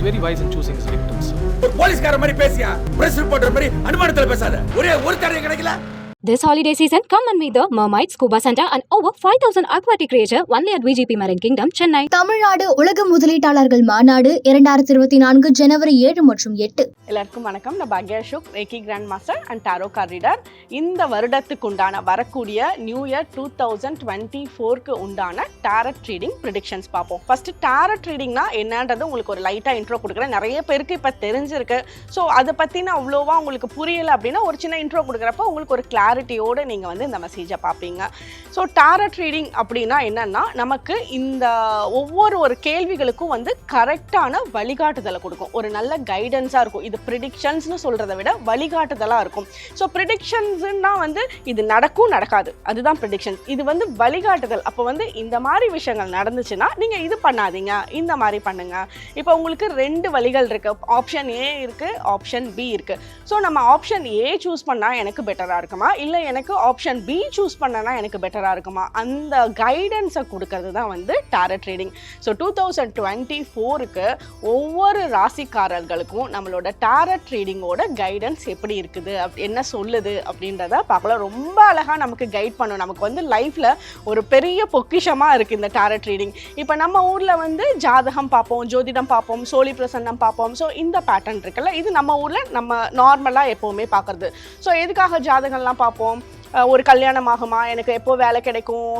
Is very wise in choosing his victims ஒரு போலீஸ்கார மாதிரி பேசியா? பிரஸ் ரிப்போர்ட்டர் மாதிரி அனுமானத்துல பேசாத. ஒரே ஒரு தடவை கிடைக்கல This holiday season, come and meet the Mermaid Scuba Center and over 5,000 aquatic creature only at VGP Marine Kingdom, Chennai. Tamil Nadu உலக முதலீட்டாளர்கள் மாநாடு இரண்டாயிரத்தி இருபத்தி நான்கு ஜனவரி ஏழு மற்றும் எட்டு. எல்லாருக்கும் வணக்கம். நான் Bhagya Ashok reiki grand master and tarot card reader இந்த வருடத்துக்கு உண்டான வரக்கூடிய new year two thousand twenty ஃபோருக்கு உண்டான டேரட் ட்ரீடிங் ப்ரிடிக்ஷன்ஸ் பார்ப்போம். ஃபர்ஸ்ட் டேரட் ட்ரீடிங்னா என்னன்றது உங்களுக்கு ஒரு லைட்டாக இன்ட்ரோ கொடுக்குறேன். நிறைய பேருக்கு இப்போ தெரிஞ்சிருக்கு. ஸோ அதை பற்றின அவ்வளோவா உங்களுக்கு புரியலை அப்படின்னா ஒரு சின்ன இன்ட்ரோ கொடுக்குறப்ப உங்களுக்கு ஒரு கிளாரிட்டியோடு நீங்கள் வந்து இந்த மெசேஜை பார்ப்பீங்க. ஸோ டேரட் ட்ரீடிங் அப்படின்னா என்னென்னா நமக்கு இந்த ஒவ்வொரு ஒரு கேள்விகளுக்கும் வந்து கரெக்டான வழிகாட்டுதலை கொடுக்கும். ஒரு நல்ல கைடன்ஸாக இருக்கும். இது ப்ரிடிக்ஷன்ஸ்னு சொல்கிறத விட வழிகாட்டுதலாக இருக்கும். ஸோ ப்ரிடிக்ஷன்ஸ்னா வந்து இது நடக்கும் நடக்காது. அதுதான் ப்ரிடிக்ஷன்ஸ் இது வந்து வழிகாட்டுதல். அப்போ வந்து இந்த மாதிரி விஷயங்கள் நடந்துச்சுன்னா நீங்கள் இது பண்ணாதீங்க. இந்த மாதிரி பண்ணுங்க. இப்போ உங்களுக்கு ரெண்டு வழிகள் இருக்கு. ஆப்ஷன் ஏ இருக்கு ஆப்ஷன் பி இருக்கு. ஸோ நம்ம ஆப்ஷன் ஏ சூஸ் பண்ணால் எனக்கு பெட்டராக இருக்குமா? இல்லை எனக்கு ஆப்ஷன் பி சூஸ் பண்ணனா எனக்கு பெட்டராக இருக்குமா? அந்த கைடன்ஸை கொடுக்கறது தான் வந்து tarot reading so two thousand twenty ஃபோருக்கு ஒவ்வொரு ராசிக்காரர்களுக்கும் நம்மளோட டேரட் ட்ரேடிங்கோட கைடன்ஸ் எப்படி இருக்குது? அப் என்ன சொல்லுது? அப்படின்றத பார்க்கலாம். ரொம்ப அழகாக நமக்கு கைட் பண்ணும். நமக்கு வந்து லைஃப்பில் ஒரு பெரிய பொக்கிஷமாக இருக்குது இந்த டேரட் ட்ரீடிங் இப்போ நம்ம ஊரில் வந்து ஜாதகம் பார்ப்போம் ஜோதிடம் பார்ப்போம் சோழி பிரசன்னம் பார்ப்போம். ஸோ இந்த பேட்டர்ன் இருக்குல்ல இது நம்ம ஊரில் நம்ம நார்மலாக எப்போவுமே பார்க்குறது. ஸோ எதுக்காக ஜாதகம்லாம் பார்ப்போம் അപ്പം ஒரு கல்யாணம் ஆகுமா எனக்கு எப்போ வேலை கிடைக்கும்?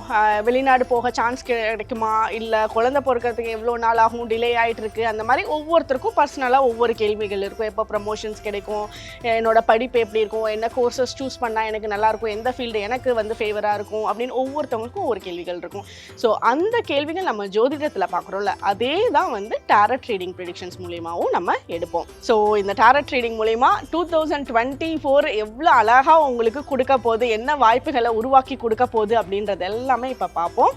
வெளிநாடு போக சான்ஸ் கிடைக்குமா? இல்லை குழந்தை பிறக்கிறதுக்கு எவ்வளோ நாள் ஆகும்? டிலே ஆகிட்டு இருக்கு அந்த மாதிரி ஒவ்வொருத்தருக்கும் பர்சனலாக ஒவ்வொரு கேள்விகள் இருக்கும். எப்போ ப்ரமோஷன்ஸ் கிடைக்கும்? என்னோட படிப்பு எப்படி இருக்கும்? என்ன கோர்சஸ் சூஸ் பண்ணால் எனக்கு நல்லாயிருக்கும் எந்த ஃபீல்டு எனக்கு வந்து ஃபேவராக இருக்கும்? அப்படின்னு ஒவ்வொருத்தவங்களுக்கும் ஒரு கேள்விகள் இருக்கும். ஸோ அந்த கேள்விகள் நம்ம ஜோதிடத்தில் பார்க்குறோம்ல அதே தான் வந்து டேரட் ட்ரீடிங் ப்ரிடிக்ஷன்ஸ் மூலியமாகவும் நம்ம எடுப்போம். ஸோ இந்த டேரட் ட்ரீடிங் மூலிமா டூ தௌசண்ட் டுவெண்ட்டி ஃபோர் எவ்வளோ அழகாக உங்களுக்கு கொடுக்க போகுது? என்ன வாய்ப்புகளை உருவாக்கி கொடுக்க போகுது அப்படின்றது எல்லாமே இப்போ பார்ப்போம்.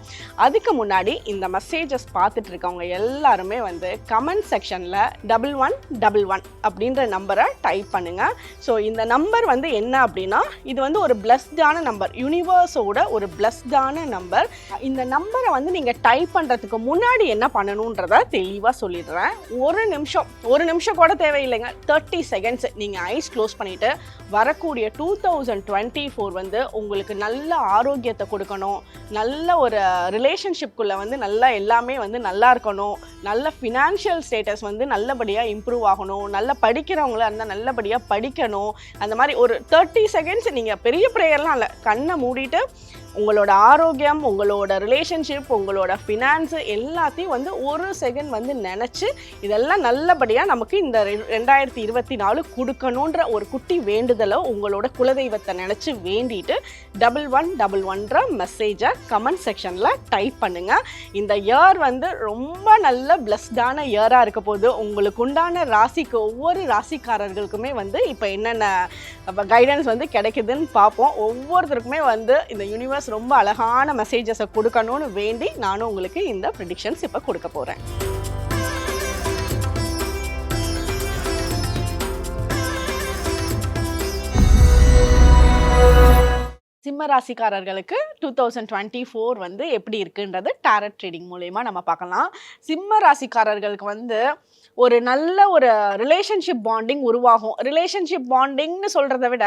அதுக்கு முன்னாடி இந்த மெசேஜஸ் பார்த்துட்டு இருக்கவங்க எல்லாருமே வந்து கமெண்ட் செக்ஷனில் டபுள் ஒன் டபுள் ஒன் அப்படின்ற நம்பரை டைப் பண்ணுங்க. ஸோ இந்த நம்பர் வந்து என்ன அப்படின்னா இது வந்து ஒரு பிளஸ்டான நம்பர் யூனிவர்ஸோட ஒரு பிளஸ்டான நம்பர் இந்த நம்பரை வந்து நீங்கள் டைப் பண்ணுறதுக்கு முன்னாடி என்ன பண்ணணுன்றத தெளிவாக சொல்லிடுறேன். ஒரு நிமிஷம் ஒரு நிமிஷம் கூட தேவையில்லைங்க. தேர்ட்டி செகண்ட்ஸ் நீங்கள் ஐஸ் க்ளோஸ் பண்ணிவிட்டு வரக்கூடிய டூ தௌசண்ட் டுவெண்ட்டி ஃபோர் வந்து உங்களுக்கு நல்ல ஆரோக்கியத்தை கொடுக்கணும். நல்ல ஒரு ரிலேஷன்ஷிப்குள்ளே வந்து நல்லா எல்லாமே வந்து நல்லா இருக்கணும். நல்ல ஃபினான்ஷியல் ஸ்டேட்டஸ் வந்து நல்லபடியாக இம்ப்ரூவ் ஆகணும். நல்லா படிக்கிறவங்களா இருந்தால் நல்லபடியாக படிக்கணும். அந்த மாதிரி ஒரு தேர்ட்டி செகண்ட்ஸ் நீங்கள் பெரிய ப்ரேயர்லாம் இல்லை. கண்ணை மூடிட்டு உங்களோட ஆரோக்கியம் உங்களோட ரிலேஷன்ஷிப் உங்களோட ஃபினான்ஸு எல்லாத்தையும் வந்து ஒரு செகண்ட் வந்து நினச்சி இதெல்லாம் நல்லபடியாக நமக்கு இந்த ரெ- ரெண்டாயிரத்தி இருபத்தி நாலு கொடுக்கணுன்ற ஒரு குட்டி வேண்டுதலை உங்களோட குலதெய்வத்தை நினச்சி வேண்டிட்டு டபுள் ஒன் டபுள் ஒன்ற மெசேஜை கமெண்ட் செக்ஷனில் டைப் பண்ணுங்கள் இந்த இயர் வந்து ரொம்ப நல்ல பிளஸ்டான இயராக இருக்க போது உங்களுக்கு உண்டான ராசிக்கு ஒவ்வொரு ராசிக்காரர்களுக்குமே வந்து இப்போ என்னென்ன கைடன்ஸ் வந்து கிடைக்குதுன்னு பார்ப்போம். ஒவ்வொருத்தருக்குமே வந்து இந்த யூனிவர்ஸ் ரொம்ப அழகான மெசேஜஸை கொடுக்கணும்னு வேண்டி நானும் உங்களுக்கு இந்த ப்ரிடிக்ஷன்ஸ் இப்போ கொடுக்க போகிறேன் சிம்ம ராசிக்காரர்களுக்கு டூ தௌசண்ட் டுவெண்ட்டி ஃபோர் வந்து எப்படி இருக்குன்றது டேரட் ட்ரேடிங் மூலயமா நம்ம பார்க்கலாம். சிம்ம ராசிக்காரர்களுக்கு வந்து ஒரு நல்ல ஒரு ரிலேஷன்ஷிப் பாண்டிங் உருவாகும். ரிலேஷன்ஷிப் பாண்டிங்னு சொல்கிறத விட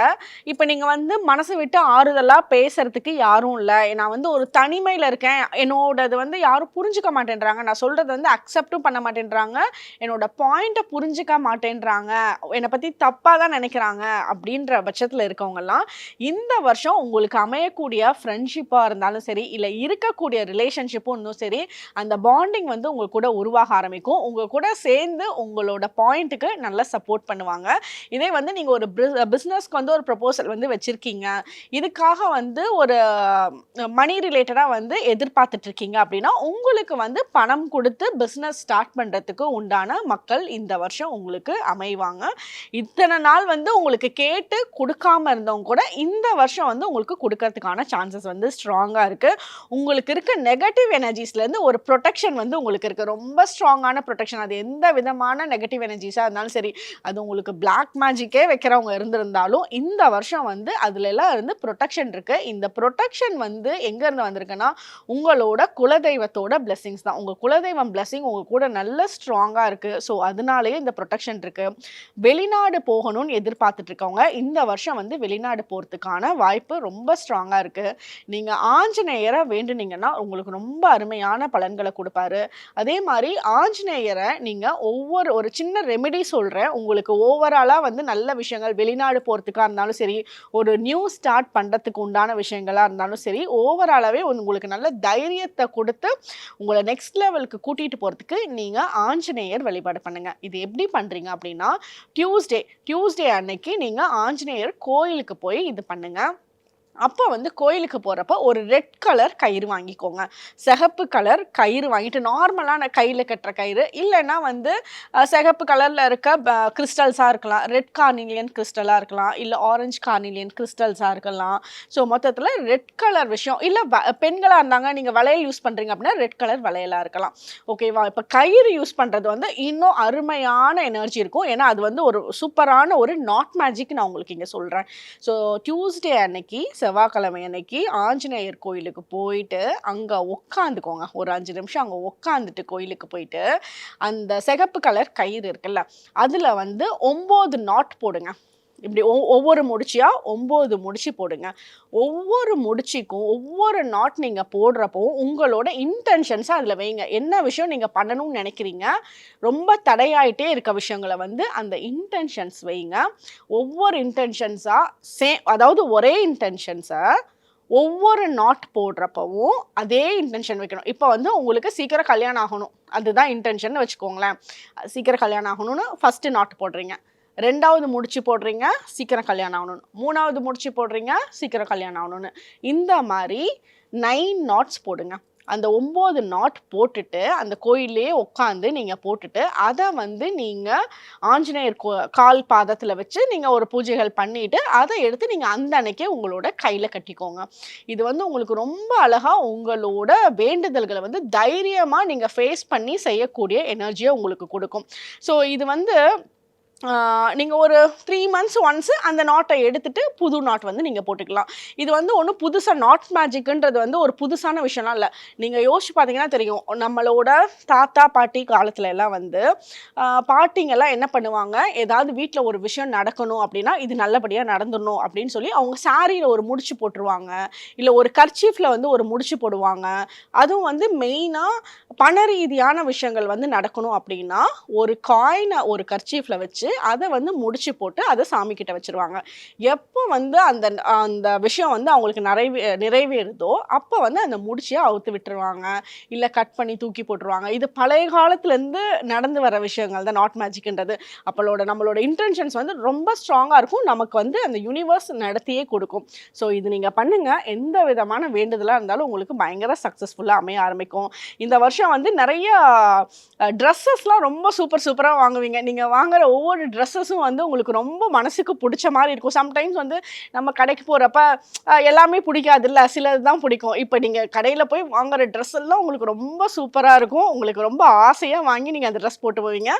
இப்போ நீங்கள் வந்து மனசு விட்டு ஆறுதலாக பேசுறதுக்கு யாரும் இல்லை. நான் வந்து ஒரு தனிமையில் இருக்கேன். என்னோடது வந்து யாரும் புரிஞ்சுக்க மாட்டேன்றாங்க. நான் சொல்கிறது வந்து அக்செப்டும் பண்ண மாட்டேன்றாங்க. என்னோட பாயிண்ட்டை புரிஞ்சுக்க மாட்டேன்றாங்க. என்னை பற்றி தப்பாக தான் நினைக்கிறாங்க அப்படின்ற பட்சத்தில் இருக்கவங்கெல்லாம் இந்த வருஷம் உங்களுக்கு அமையக்கூடிய ஃப்ரெண்ட்ஷிப்பாக இருந்தாலும் சரி இல்லை இருக்கக்கூடிய ரிலேஷன்ஷிப்பும் இன்னும் சரி அந்த பாண்டிங் வந்து உங்கள் கூட உருவாக ஆரம்பிக்கும். உங்கள் கூட சேர்ந்து உங்களோட பாயிண்ட்டுக்கு நல்லா சப்போர்ட் பண்ணுவாங்க. இதே வந்து நீங்கள் ஒரு பிஸ்னஸ்க்கு வந்து ஒரு ப்ரப்போசல் வந்து வச்சுருக்கீங்க. இதுக்காக வந்து ஒரு மணி ரிலேட்டடாக வந்து எதிர்பார்த்துட்டு இருக்கீங்க அப்படின்னா உங்களுக்கு வந்து பணம் கொடுத்து பிஸ்னஸ் ஸ்டார்ட் பண்ணுறதுக்கு உண்டான மக்கள் இந்த வருஷம் உங்களுக்கு அமைவாங்க. இத்தனை நாள் வந்து உங்களுக்கு கேட்டு கொடுக்காம இருந்தவங்க கூட இந்த வருஷம் வந்து உங்களுக்கு கொடுக்கறதுக்கான சான்சஸ் வந்து ஸ்ட்ராங்காக இருக்குது உங்களுக்கு இருக்க நெகட்டிவ் எனர்ஜிஸ்லேருந்து ஒரு ப்ரொடெக்ஷன் வந்து உங்களுக்கு இருக்குது ரொம்ப ஸ்ட்ராங்கான ப்ரொடெக்ஷன் அது எந்த விதமான நெகட்டிவ் எனர்ஜிஸாக இருந்தாலும் சரி அது உங்களுக்கு பிளாக் மேஜிக்கே வைக்கிறவங்க இருந்திருந்தாலும் இந்த வருஷம் வந்து அதுலலாம் இருந்து ப்ரொடெக்ஷன் இருக்குது இந்த ப்ரொடெக்ஷன் வந்து எங்கேருந்து வந்திருக்குன்னா உங்களோட குலதெய்வத்தோட blessings தான். உங்கள் குலதெய்வம் blessing உங்கள் கூட நல்ல ஸ்ட்ராங்காக இருக்குது ஸோ அதனாலேயே இந்த ப்ரொடெக்ஷன் இருக்குது வெளிநாடு போகணும்னு எதிர்பார்த்துட்டு இருக்கவங்க இந்த வருஷம் வந்து வெளிநாடு போகிறதுக்கான வாய்ப்பு ரொம்ப ரொம்ப ஸ்ட்ராங்காக இருக்குது நீங்கள் ஆஞ்சநேயரை வேண்டுனீங்கன்னா உங்களுக்கு ரொம்ப அருமையான பலன்களை கொடுப்பாரு. அதே மாதிரி ஆஞ்சநேயரை நீங்கள் ஒவ்வொரு ஒரு சின்ன ரெமெடி சொல்கிறேன் உங்களுக்கு ஓவராலாக வந்து நல்ல விஷயங்கள் வெளிநாடு போகிறதுக்காக இருந்தாலும் சரி ஒரு நியூ ஸ்டார்ட் பண்ணுறதுக்கு உண்டான விஷயங்களாக இருந்தாலும் சரி ஓவராலாகவே உங்களுக்கு நல்ல தைரியத்தை கொடுத்து உங்களை நெக்ஸ்ட் லெவலுக்கு கூட்டிகிட்டு போகிறதுக்கு நீங்கள் ஆஞ்சநேயர் வழிபாடு பண்ணுங்கள் இது எப்படி பண்ணுறீங்க அப்படின்னா டியூஸ்டே டியூஸ்டே அன்னைக்கு நீங்கள் ஆஞ்சநேயர் கோயிலுக்கு போய் இது பண்ணுங்கள் அப்போ வந்து கோயிலுக்கு போகிறப்ப ஒரு ரெட் கலர் கயிறு வாங்கிக்கோங்க. சிகப்பு கலர் கயிறு வாங்கிட்டு நார்மலான கையில் கட்டுற கயிறு. இல்லைன்னா வந்து சிகப்பு கலரில் இருக்க கிறிஸ்டல்ஸாக இருக்கலாம். ரெட் கார்னிலியன் கிறிஸ்டலாக இருக்கலாம். இல்லை ஆரஞ்சு கார்னிலியன் கிறிஸ்டல்ஸாக இருக்கலாம். ஸோ மொத்தத்தில் ரெட் கலர் விஷயம். இல்லை பெண்களாக இருந்தாங்க நீங்கள் வளையல் யூஸ் பண்ணுறீங்க அப்படின்னா ரெட் கலர் வளையலாக இருக்கலாம். ஓகேவா இப்போ கயிறு யூஸ் பண்ணுறது வந்து இன்னும் அருமையான எனர்ஜி இருக்கும். ஏன்னா அது வந்து ஒரு சூப்பரான ஒரு நாட் மேஜிக் நான் உங்களுக்கு இங்கே சொல்கிறேன் ஸோ டியூஸ்டே அன்னைக்கு செவ்வாய்க்கிழமை அன்னைக்கு ஆஞ்சநேயர் கோயிலுக்கு போயிட்டு அங்கே உக்காந்துக்கோங்க. ஒரு அஞ்சு நிமிஷம் அங்கே உக்காந்துட்டு கோயிலுக்கு போயிட்டு அந்த சிகப்பு கலர் கயிறு இருக்குல்ல அதில் வந்து ஒம்பது நாட் போடுங்க. இப்படி ஒ- ஒவ்வொரு முடிச்சியா ஒம்பது முடிச்சு போடுங்க. ஒவ்வொரு முடிச்சிக்கும் ஒவ்வொரு நாட் நீங்கள் போடுறப்போ உங்களோட இன்டென்ஷன்ஸை அதில் வைங்க. என்ன விஷயம் நீங்கள் பண்ணணும்னு நினைக்கிறீங்க? ரொம்ப தடையாயிட்டே இருக்க விஷயங்களை வந்து அந்த இன்டென்ஷன்ஸ் வைங்க. ஒவ்வொரு இன்டென்ஷன்ஸாக சே அதாவது ஒரே இன்டென்ஷன்ஸை ஒவ்வொரு நாட் போடுறப்பவும் அதே இன்டென்ஷன் வைக்கணும். இப்போ வந்து உங்களுக்கு சீக்கிரம் கல்யாணம் ஆகணும். அதுதான் இன்டென்ஷன் வச்சுக்கோங்களேன். சீக்கிரம் கல்யாணம் ஆகணும்னு ஃபஸ்ட்டு நாட் போடுறீங்க. ரெண்டாவது முடிச்சு போடுறீங்க சீக்கிரம் கல்யாணம் ஆகணும்னு. மூணாவது முடிச்சு போடுறீங்க சீக்கிரம் கல்யாணம் ஆகணும்னு. இந்த மாதிரி நைன் நாட்ஸ் போடுங்க. அந்த ஒம்பது நாட் போட்டுட்டு அந்த கோயிலே உட்காந்து நீங்கள் போட்டுட்டு அதை வந்து நீங்கள் ஆஞ்சநேயர் கோ கால் பாதத்தில் வச்சு நீங்கள் ஒரு பூஜைகள் பண்ணிவிட்டு அதை எடுத்து நீங்கள் அந்த அன்னைக்கே உங்களோட கையில் கட்டிக்கோங்க. இது வந்து உங்களுக்கு ரொம்ப அழகாக உங்களோட வேண்டுதல்களை வந்து தைரியமாக நீங்கள் ஃபேஸ் பண்ணி செய்யக்கூடிய எனர்ஜியை உங்களுக்கு கொடுக்கும். ஸோ இது வந்து நீங்கள் ஒரு த்ரீ மந்த்ஸ் ஒன்ஸ் அந்த நாட்டை எடுத்துகிட்டு புது நாட் வந்து நீங்கள் போட்டுக்கலாம். இது வந்து ஒன்றும் புதுசாக நாட் மேஜிக்குன்றது வந்து ஒரு புதுசான விஷயம்லாம் இல்லை. நீங்கள் யோசிச்சு பார்த்தீங்கன்னா தெரியும். நம்மளோட தாத்தா பாட்டி காலத்துல எல்லாம் வந்து பாட்டிங்கெல்லாம் என்ன பண்ணுவாங்க? ஏதாவது வீட்டில் ஒரு விஷயம் நடக்கணும் அப்படின்னா இது நல்லபடியாக நடந்துடணும் அப்படின்னு சொல்லி அவங்க சாரியில் ஒரு முடிச்சு போட்டுருவாங்க. இல்லை ஒரு கர்ச்சீஃபில் வந்து ஒரு முடிச்சு போடுவாங்க. அதுவும் வந்து மெயினாக பண ரீதியான விஷயங்கள் வந்து நடக்கணும் அப்படின்னா ஒரு காயினை ஒரு கர்ச்சீஃபில் வச்சு அதை வந்து முடிச்சு போட்டு அதை சாமி கிட்ட வச்சிருவாங்க. எப்போ வந்து அந்த அந்த விஷயம் வந்து அவங்களுக்கு நிறைவே நிறைவேறுதோ அப்போ வந்து அந்த முடிச்சியை அவுத்து விட்டுருவாங்க. இல்லை கட் பண்ணி தூக்கி போட்டுருவாங்க. இது பழைய காலத்துலேருந்து நடந்து வர விஷயங்கள் தான் நாட் மேஜிக்ன்றது அப்பளோட நம்மளோட இன்டென்ஷன்ஸ் வந்து ரொம்ப ஸ்ட்ராங்காக இருக்கும். நமக்கு வந்து அந்த யூனிவர்ஸ் நடத்தியே கொடுக்கும். ஸோ இது நீங்கள் பண்ணுங்கள் எந்த விதமான வேண்டுதலாக இருந்தாலும் உங்களுக்கு பயங்கர சக்ஸஸ்ஃபுல்லாக அமைய ஆரம்பிக்கும். இந்த வருஷம் வந்து நிறைய ட்ரெஸ்ஸஸ்லாம் ரொம்ப சூப்பர் சூப்பராக வாங்குவீங்க. நீங்கள் வாங்குற ஒவ்வொரு ட்ரெஸ்ஸஸும் வந்து உங்களுக்கு ரொம்ப மனசுக்கு பிடிச்ச மாதிரி இருக்கும். சம்டைம்ஸ் வந்து நம்ம கடைக்கு போகிறப்ப எல்லாமே பிடிக்காதுல்ல. சிலது தான் பிடிக்கும். இப்போ நீங்கள் கடையில் போய் வாங்குற ட்ரெஸ் எல்லாம் உங்களுக்கு ரொம்ப சூப்பராக இருக்கும். உங்களுக்கு ரொம்ப ஆசையாக வாங்கி நீங்கள் அந்த ட்ரெஸ் போட்டு போவீங்க.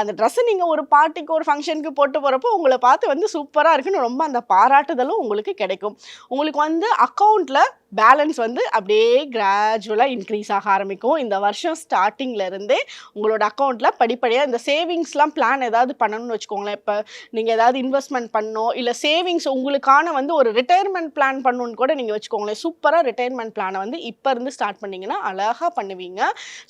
அந்த ட்ரெஸ்ஸை நீங்கள் ஒரு பார்ட்டிக்கு ஒரு ஃபங்க்ஷனுக்கு போட்டு போகிறப்போ உங்களை பார்த்து வந்து சூப்பராக இருக்குன்னு ரொம்ப அந்த பாராட்டுதலும் உங்களுக்கு கிடைக்கும். உங்களுக்கு வந்து அக்கௌண்ட்டில் பேலன்ஸ் வந்து அப்படியே கிராஜுவலாக இன்க்ரீஸ் ஆக ஆரம்பிக்கும். இந்த வருஷம் ஸ்டார்டிங்லேருந்தே உங்களோட அக்கௌண்ட்டில் படிப்படியாக இந்த சேவிங்ஸ்லாம் பிளான் ஏதாவது பண்ணணும்னு வச்சுக்கோங்களேன். இப்போ நீங்கள் ஏதாவது இன்வெஸ்ட்மெண்ட் பண்ணணும் இல்லை சேவிங்ஸ் உங்களுக்கான வந்து ஒரு ரிட்டையர்மெண்ட் பிளான் பண்ணணும்னு கூட நீங்கள் வச்சுக்கோங்களேன். சூப்பராக ரிட்டையர்மெண்ட் பிளானை வந்து இப்போ இருந்து ஸ்டார்ட் பண்ணீங்கன்னா அழகாக பண்ணுவீங்க.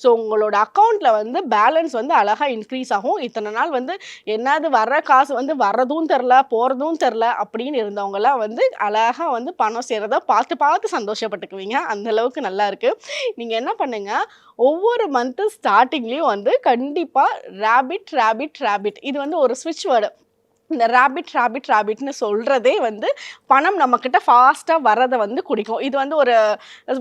ஸோ உங்களோட அக்கௌண்ட்டில் வந்து பேலன்ஸ் வந்து அழகாக இன்க்ரீஸ் ஆகும். இத்தனை நாள் வந்து என்னது வர்ற காசு வந்து வர்றதும் தெரில போகிறதும் தெரில அப்படின்னு இருந்தவங்கலாம் வந்து அழகாக வந்து பணம் செய்கிறத பார்த்து பார்த்து சந்தோஷம் சந்தோஷப்பட்டுக்குவீங்க. அந்த அளவுக்கு நல்லா நீங்கள் என்ன பண்ணுங்க ஒவ்வொரு மந்த்து ஸ்டார்டிங்லேயும் வந்து கண்டிப்பாக ரேபிட் ரேபிட் ரேபிட் இது வந்து ஒரு ஸ்விட்ச் வேர்டு இந்த ரேபிட் ரேபிட் ரேபிட்னு சொல்கிறதே வந்து பணம் நம்மக்கிட்ட ஃபாஸ்ட்டாக வரதை வந்து குடிக்கும். இது வந்து ஒரு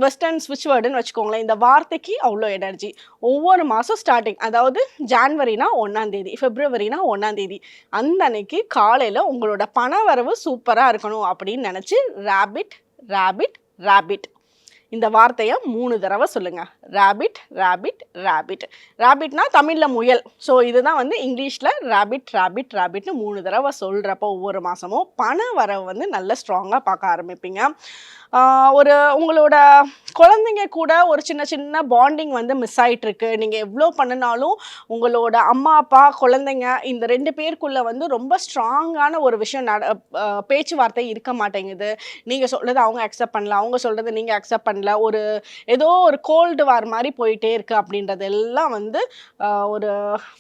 வெஸ்டர்ன் ஸ்விட்ச் வேர்டுன்னு வச்சுக்கோங்களேன். இந்த வார்த்தைக்கு அவ்வளோ எனர்ஜி ஒவ்வொரு மாதம் ஸ்டார்டிங் அதாவது ஜான்வரினா ஒன்றாந்தேதி ஃபெப்ரவரினா ஒன்றாந்தேதி அந்த அன்னைக்கு காலையில் உங்களோட பண வரவு சூப்பராக இருக்கணும் அப்படின்னு நினச்சி ரேபிட் ரேபிட் ரேபிட் இந்த வார்த்தையை மூணு தடவை சொல்லுங்கள் ரேபிட் ரேபிட் ரேபிட் ரேபிட்னா தமிழில் முயல். ஸோ இதுதான் வந்து இங்கிலீஷில் ரேபிட் ரேபிட் ரேபிட்னு மூணு தடவை சொல்கிறப்போ ஒவ்வொரு மாதமும் பண வரவு வந்து நல்ல ஸ்ட்ராங்காக பார்க்க ஆரம்பிப்பீங்க. ஒரு உங்களோட குழந்தைங்க கூட ஒரு சின்ன சின்ன பாண்டிங் வந்து மிஸ் ஆயிட்டு இருக்கு நீங்கள் எவ்வளோ பண்ணினாலும் உங்களோட அம்மா அப்பா குழந்தைங்க இந்த ரெண்டு பேருக்குள்ளே வந்து ரொம்ப ஸ்ட்ராங்கான ஒரு விஷயம் நட பேச்சுவார்த்தை இருக்க மாட்டேங்குது. நீங்கள் சொல்கிறது அவங்க அக்செப்ட் பண்ணல அவங்க சொல்கிறது நீங்கள் அக்செப்ட் பண்ணல. ஒரு ஏதோ ஒரு கோல்டு வார் மாதிரி போயிட்டே இருக்குது அப்படின்றது எல்லாம் வந்து ஒரு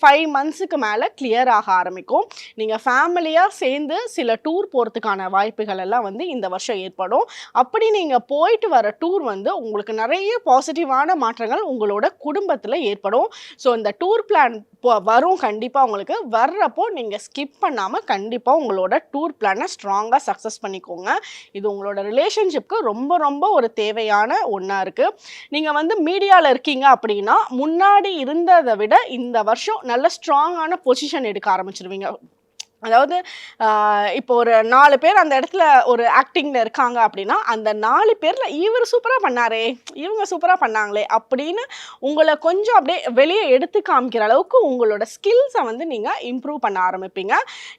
ஃபைவ் மந்த்ஸுக்கு மேலே கிளியர் ஆக ஆரம்பிக்கும். நீங்கள் ஃபேமிலியாக சேர்ந்து சில டூர் போகிறதுக்கான வாய்ப்புகள் எல்லாம் வந்து இந்த வருஷம் ஏற்படும். அப்படி நீங்கள் போயிட்டு வர டூர் வந்து உங்களுக்கு நிறைய பாசிட்டிவான மாற்றங்கள் உங்களோட குடும்பத்தில் ஏற்படும். ஸோ இந்த டூர் பிளான் வரும் கண்டிப்பாக உங்களுக்கு. வர்றப்போ நீங்கள் ஸ்கிப் பண்ணாமல் கண்டிப்பாக உங்களோட டூர் பிளானை ஸ்ட்ராங்காக சக்ஸஸ் பண்ணிக்கோங்க. இது உங்களோட ரிலேஷன்ஷிப்க்கு ரொம்ப ரொம்ப ஒரு தேவையான ஒன்றா இருக்குது நீங்கள் வந்து மீடியாவில் இருக்கீங்க அப்படின்னா முன்னாடி இருந்ததை விட இந்த வருஷம் நல்ல ஸ்ட்ராங்கான பொசிஷன் எடுக்க ஆரம்பிச்சிருவீங்க. அதாவது இப்போ ஒரு நாலு பேர் அந்த இடத்துல ஒரு ஆக்டிங்கில் இருக்காங்க அப்படின்னா அந்த நாலு பேரில் இவர் சூப்பராக பண்ணாரே இவங்க சூப்பராக பண்ணாங்களே அப்படின்னு உங்களை கொஞ்சம் அப்படியே வெளியே எடுத்து காமிக்கிற அளவுக்கு உங்களோட ஸ்கில்ஸை வந்து நீங்கள் இம்ப்ரூவ் பண்ண ஆரம்பிப்பீங்க.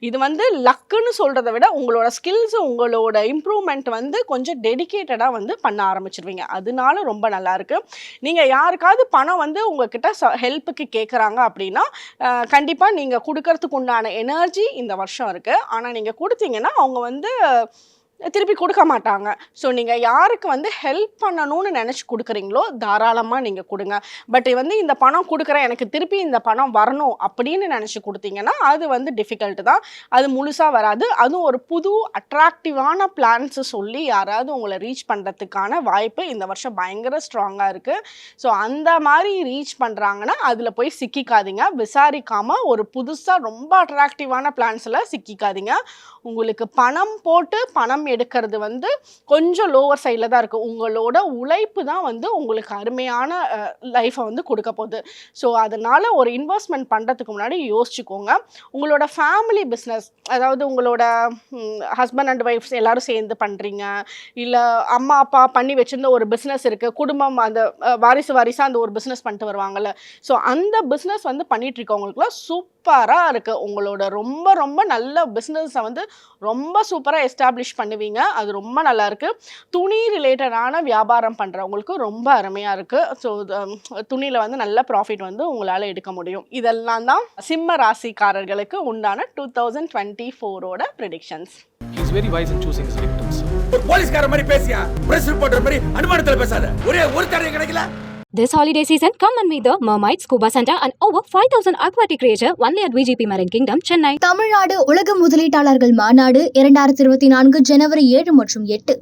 இது வந்து லக்குன்னு சொல்கிறத விட உங்களோட ஸ்கில்ஸ் உங்களோட இம்ப்ரூவ்மெண்ட் வந்து கொஞ்சம் டெடிகேட்டடாக வந்து பண்ண ஆரம்பிச்சிருவீங்க. அதனால ரொம்ப நல்லாயிருக்கு நீங்கள் யாருக்காவது பணம் வந்து உங்ககிட்ட ஹெல்ப்புக்கு கேட்குறாங்க அப்படின்னா கண்டிப்பாக நீங்கள் கொடுக்கறதுக்கு உண்டான எனர்ஜி இந்த வருஷம் இருக்குது ஆனால் நீங்கள் கொடுத்தீங்கன்னா அவங்க வந்து திருப்பி கொடுக்க மாட்டாங்க. ஸோ நீங்கள் யாருக்கு வந்து ஹெல்ப் பண்ணணும்னு நினச்சி கொடுக்குறீங்களோ தாராளமாக நீங்கள் கொடுங்க. பட் வந்து இந்த பணம் கொடுக்குறேன் எனக்கு திருப்பி இந்த பணம் வரணும் அப்படின்னு நினச்சி கொடுத்தீங்கன்னா அது வந்து டிஃபிகல்ட் தான். அது முழுசாக வராது. அதுவும் ஒரு புது அட்ராக்டிவான பிளான்ஸு சொல்லி யாராவது உங்களை ரீச் பண்ணுறதுக்கான வாய்ப்பு இந்த வருஷம் பயங்கர ஸ்ட்ராங்காக இருக்குது ஸோ அந்த மாதிரி ரீச் பண்ணுறாங்கன்னா அதில் போய் சிக்கிக்காதீங்க. விசாரிக்காமல் ஒரு புதுசாக ரொம்ப அட்ராக்டிவான பிளான்ஸில் சிக்கிக்காதீங்க. உங்களுக்கு பணம் போட்டு பணம் எடுக்கிறது வந்து கொஞ்சம் லோவர் சைடில் தான் இருக்குது உங்களோட உழைப்பு தான் வந்து உங்களுக்கு அருமையான லைஃப்பை வந்து கொடுக்க போகுது. ஸோ அதனால் ஒரு இன்வெஸ்ட்மெண்ட் பண்ணுறதுக்கு முன்னாடி யோசிச்சுக்கோங்க. உங்களோட ஃபேமிலி பிஸ்னஸ் அதாவது உங்களோட ஹஸ்பண்ட் அண்ட் ஒய்ஃப்ஸ் எல்லோரும் சேர்ந்து பண்ணுறீங்க இல்லை அம்மா அப்பா பண்ணி வச்சுருந்த ஒரு பிஸ்னஸ் இருக்குது குடும்பம் அந்த வாரிசு வாரிசாக அந்த ஒரு பிஸ்னஸ் பண்ணிட்டு வருவாங்கள்ல ஸோ அந்த பிஸ்னஸ் வந்து பண்ணிகிட்ருக்கவங்களுக்குலாம் சூப்பராக இருக்குது உங்களோட ரொம்ப ரொம்ப நல்ல பிஸ்னஸை வந்து ரொம்ப சூப்பராக எஸ்டாப்ளிஷ் பண்ணி பண்ணுவீங்க. அது ரொம்ப நல்லா இருக்கு துணி ரிலேட்டடான வியாபாரம் பண்ணுறவங்களுக்கு ரொம்ப அருமையாக இருக்குது ஸோ துணியில் வந்து நல்ல ப்ராஃபிட் வந்து உங்களால் எடுக்க முடியும். இதெல்லாம் தான் சிம்ம ராசிக்காரர்களுக்கு உண்டான டூ தௌசண்ட் டுவெண்ட்டி ஃபோரோட predictions wise in choosing his victims. ஒரு போலீஸ்கார மாதிரி பேசியா? பிரஸ் ரிப்போர்ட்டர் மாதிரி அனுமானத்துல பேசாத. ஒரே ஒரு தடவை கிடைக்கல. This holiday season, come and meet the Mermaid Scuba Center and over 5000 aquatic creature only at VGP Marine Kingdom, Chennai. Tamil Nadu உலக முதலீட்டாளர்கள் மாநாடு இரண்டாயிரத்தி இருபத்தி நான்கு ஜனவரி ஏழு மற்றும் எட்டு